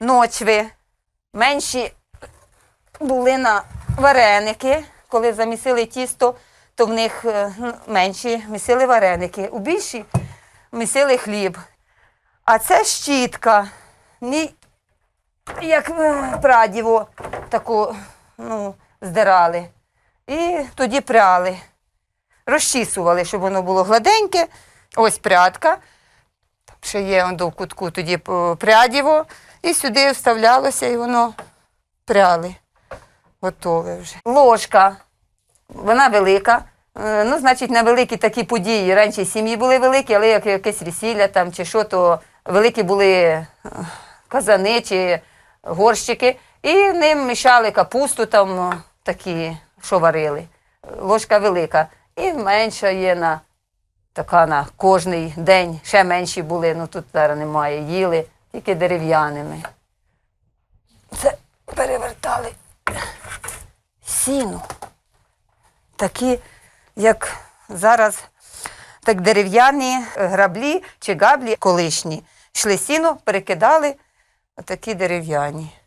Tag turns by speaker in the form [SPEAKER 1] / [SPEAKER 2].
[SPEAKER 1] ночви. Менші були на вареники. Коли замісили тісто, то в них е, менші місили вареники. У більші місили хліб. А це щітка. Мій, як е, прадіво таку ну, здирали. І тоді пряли. Розчісували, щоб воно було гладеньке. Ось прядка. Ще є до кутку тоді е, прядіво. І сюди вставлялося, і воно пряли. Готове вже. Ложка. Вона велика. Е, Ну, значить, на великі такі події. Раніше сім'ї були великі, але як якесь весілля там чи що, то великі були е, казани чи горщики. І ним мішали капусту там такі, що варили. Ложка велика. І менша є на така на кожний день. Ще менші були, ну тут зараз немає. Їли тільки дерев'яними. Це перевертали сіну. Такі, як зараз, так дерев'яні граблі чи габлі колишні. Йшли сіно, перекидали, такі дерев'яні.